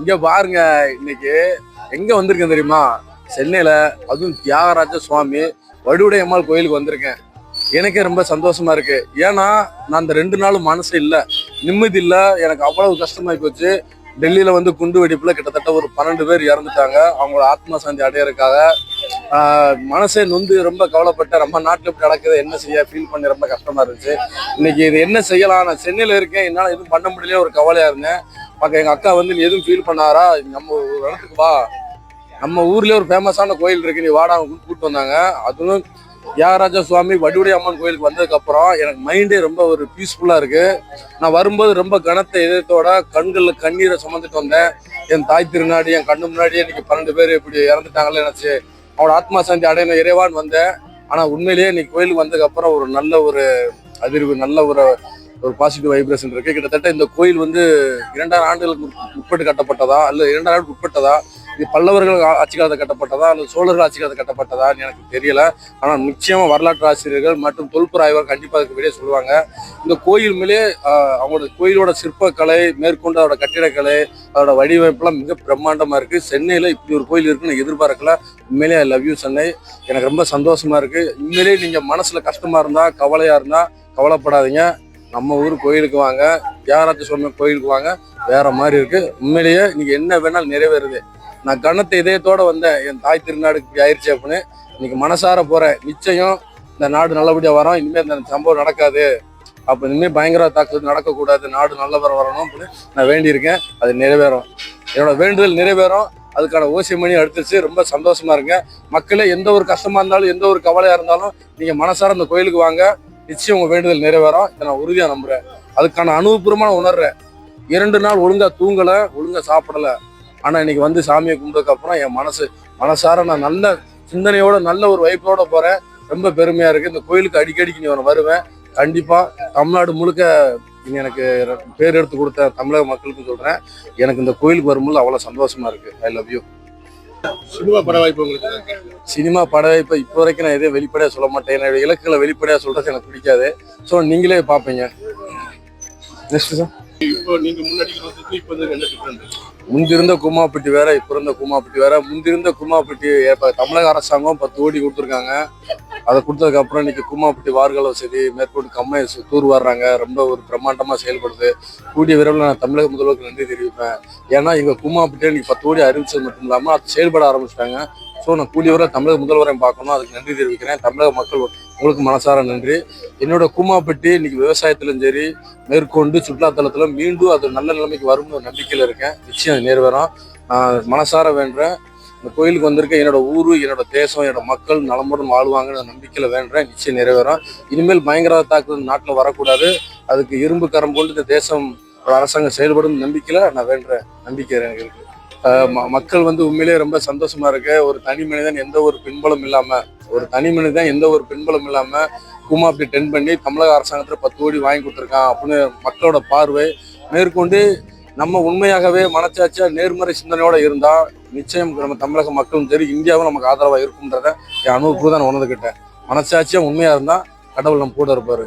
இங்க பாருங்க இன்னைக்கு எங்க வந்திருக்கேன் தெரியுமா? சென்னையில் அதுவும் தியாகராஜ சுவாமி வடுவுடைய அம்மாள் கோயிலுக்கு வந்திருக்கேன். எனக்கே ரொம்ப சந்தோஷமா இருக்கு. ஏன்னா நான் அந்த ரெண்டு நாளும் மனசு இல்லை நிம்மதி இல்லை எனக்கு அவ்வளவு கஷ்டமாகி போச்சு. டெல்லியில் வந்து குண்டு வெடிப்பில் கிட்டத்தட்ட ஒரு பன்னெண்டு பேர் இறந்துட்டாங்க. அவங்களோட ஆத்மா சாந்தி அடையறதுக்காக. மனசே நொந்து ரொம்ப கவலைப்பட்டேன் நம்ம நாட்டில் இப்படி நடக்குது என்ன செய்ய? ஃபீல் பண்ணி ரொம்ப கஷ்டமாக இருந்துச்சு. இன்னைக்கு இது என்ன செய்யலாம்? நான் சென்னையில் இருக்கேன். என்னால் எதுவும் பண்ண முடியல ஒரு கவலையாக இருந்தேன். பார்க்க எங்கள் அக்கா வந்து நீ எதுவும் ஃபீல் பண்ணாரா நம்ம ஒரு இடத்துக்கு வா. நம்ம ஊர்லயே ஒரு ஃபேமஸான கோயில் இருக்கு. நீ வாடா அவங்க கூப்பிட்டு வந்தாங்க. அதுவும் தியாகராஜ சுவாமி வடுவுடைய அம்மன் கோயிலுக்கு வந்ததுக்கு அப்புறம் எனக்கு மைண்டே ரொம்ப ஒரு பீஸ்ஃபுல்லா இருக்கு. நான் வரும்போது ரொம்ப கனத்த இதயத்தோட கண்கள்ல கண்ணீரை சுமந்துட்டு வந்தேன். என் தாய் திருநாடி என் கண்ணு முன்னாடியே இன்னைக்கு பன்னெண்டு பேர் இப்படி இறந்துட்டாங்களே நினைச்சு அவனோட ஆத்மா சாந்தி அடையணும் இறைவான் வந்தேன். ஆனா உண்மையிலேயே இன்னைக்கு கோயிலுக்கு வந்ததுக்கு அப்புறம் ஒரு நல்ல ஒரு அதிர்வு நல்ல ஒரு ஒரு பாசிட்டிவ் வைப்ரேஷன் இருக்கு. கிட்டத்தட்ட இந்த கோயில் வந்து இரண்டாயிரம் ஆண்டுகளுக்கு உட்பட்டு கட்டப்பட்டதா? அல்ல இரண்டாயிரம் ஆண்டுக்கு உட்பட்டதா? இது பல்லவர்கள் ஆட்சி காலத்தில் கட்டப்பட்டதா அல்லது சோழர்கள் ஆட்சி காலத்தில் கட்டப்பட்டதான்னு எனக்கு தெரியல. ஆனால் நிச்சயமாக வரலாற்று ஆசிரியர்கள் மற்றும் தொல்புற ஆய்வர் கண்டிப்பாக அதுக்கு வெளியே சொல்லுவாங்க. இந்த கோயில் மேலே அவங்களோட கோயிலோட சிற்பக்கலை மேற்கொண்டு அதோட கட்டிடக்கலை அதோட வடிவமைப்புலாம் மிக பிரம்மாண்டமாக இருக்குது சென்னையில் இப்படி ஒரு கோயில் இருக்குன்னு நான் எதிர்பார்க்கல. உண்மையிலே ஐ லவ் யூ சென்னை. எனக்கு ரொம்ப சந்தோஷமாக இருக்குது இனிமேலே நீங்கள் மனசில் கஷ்டமாக இருந்தால் கவலையாக இருந்தால் கவலைப்படாதீங்க. நம்ம ஊர் கோயிலுக்கு வாங்க தியாகராஜ சுவாமி கோயிலுக்கு வாங்க வேற மாதிரி இருக்கு. உண்மையிலேயே இன்னைக்கு என்ன வேணாலும் நிறைவேறுது. நான் கணத்தை இதயத்தோட வந்தேன். என் தாய் திருநாடுக்கு இப்படி ஆயிடுச்சு அப்படின்னு. இன்னைக்கு மனசார போறேன் நிச்சயம் இந்த நாடு நல்லபடியா வரும். இனிமேல் இந்த சம்பவம் நடக்காது. அப்ப இனிமேல் பயங்கர தாக்குதல் நடக்கக்கூடாது. நாடு நல்லவர் வரணும் அப்படின்னு நான் வேண்டியிருக்கேன். அது நிறைவேறும். என்னோட வேண்டுதல் நிறைவேறும். அதுக்கான ஓசி மணி அடுத்துச்சு ரொம்ப சந்தோஷமா இருங்க மக்களே எந்த ஒரு கஷ்டமா இருந்தாலும் எந்த ஒரு கவலையா இருந்தாலும் நீங்க மனசார இந்த கோயிலுக்கு வாங்க. நிச்சயம் உங்க வேண்டுதல் நிறைவேறும். இதை நான் உறுதியாக நம்புறேன். அதுக்கான அனுபவபூர்வமான உணர்றேன். இரண்டு நாள் ஒழுங்கா தூங்கல ஒழுங்கா சாப்பிடல. ஆனா இன்னைக்கு வந்து சாமியை கும்பிட்டதுக்கு அப்புறம் என் மனசு மனசார நான் நல்ல சிந்தனையோட நல்ல ஒரு வைப்போட போறேன். ரொம்ப பெருமையா இருக்கு. இந்த கோயிலுக்கு அடிக்கடிக்கு நீ வருவேன். கண்டிப்பா தமிழ்நாடு முழுக்க நீ எனக்கு பேர் எடுத்து கொடுத்த தமிழக மக்களுக்கும் சொல்றேன். எனக்கு இந்த கோயிலுக்கு வரும்போது அவ்வளவு சந்தோஷமா இருக்கு. ஐ லவ் யூ சினிமா பட வாய்ப்பு உங்களுக்கு சினிமா பட இப்ப இப்போ வரைக்கும் நான் எதையும் வெளிப்படையாக சொல்ல மாட்டேன். என்னோட இலக்குகளை வெளிப்படையாக சொல்றது எனக்கு பிடிக்காது. ஸோ நீங்களே பார்ப்பீங்க. நெக்ஸ்ட் சார் இப்போ நீங்க முன்னாடி இருந்ததுக்கு இப்போ வந்து என்ன டிஃபரெண்ட் முந்திருந்த குமாப்பட்டி வேற இப்ப இருந்த குமாப்பட்டி வேற. முந்திருந்த குமாப்பட்டி தமிழக அரசாங்கம் பத்து கோடி கொடுத்துருக்காங்க. அதை கொடுத்ததுக்கு அப்புறம் இன்னைக்கு குமாப்பட்டி வார்கள் வசதி மேற்கொண்டு கம்மை தூர் வர்றாங்க. ரொம்ப ஒரு பிரம்மாண்டமா செயல்படுது. கூடிய விரைவில் நான் தமிழக முதல்வருக்கு நன்றி தெரிவிப்பேன். ஏன்னா எங்க குமாப்பட்டி இன்னைக்கு பத்து கோடி அறிவிச்சது மட்டும் இல்லாம அது செயல்பட ஆரம்பிச்சிட்டாங்க. ஸோ நான் கூடிய தமிழக முதல்வரையும் பார்க்கணும். அதுக்கு நன்றி தெரிவிக்கிறேன். தமிழக மக்கள் உங்களுக்கு மனசார நன்றி. என்னோட கூமாப்பட்டி இன்னைக்கு விவசாயத்திலும் சரி மேற்கொண்டு சுற்றுலாத்தலத்திலும் மீண்டும் அது நல்ல நிலைமைக்கு வரும்னு ஒரு நம்பிக்கையில் இருக்கேன். நிச்சயம் அது நிறைவேறும். நான் மனசார வேண்டுறேன். இந்த கோயிலுக்கு வந்திருக்க என்னோட ஊரு என்னோட தேசம் என்னோட மக்கள் நலமுடன் வாழ்வாங்கன்னு நம்பிக்கையில் வேண்டுறேன். நிச்சயம் நிறைவேறும். இனிமேல் பயங்கரவாத தாக்குதல் நாட்டில் வரக்கூடாது. அதுக்கு இரும்பு கரம் கொண்டு இந்த தேசம் அரசாங்கம் செயல்படும் நம்பிக்கையில் நான் வேண்டுறேன். நம்பிக்கை எனக்கு இருக்குது மக்கள் வந்து உண்மையிலேயே ரொம்ப சந்தோஷமா இருக்கு. ஒரு தனி மனிதன் எந்த ஒரு பின்பலம் இல்லாம ஒரு தனி மனிதன் எந்த ஒரு பின்பலம் இல்லாம குமா அப்படி டென் பண்ணி தமிழக அரசாங்கத்துல பத்து கோடி வாங்கி கொடுத்துருக்கான் அப்படின்னு மக்களோட பார்வை மேற்கொண்டு நம்ம உண்மையாகவே மனச்சாட்சியா நேர்மறை சிந்தனையோட இருந்தா நிச்சயம் நம்ம தமிழக மக்களும் சரி இந்தியாவும் நமக்கு ஆதரவா இருக்கும்ன்றத என் அனுபவத்தில் தான் நான் உணர்ந்துக்கிட்டேன் மனச்சாட்சியா உண்மையா இருந்தா கடவுள் நம்ம கூட இருப்பாரு.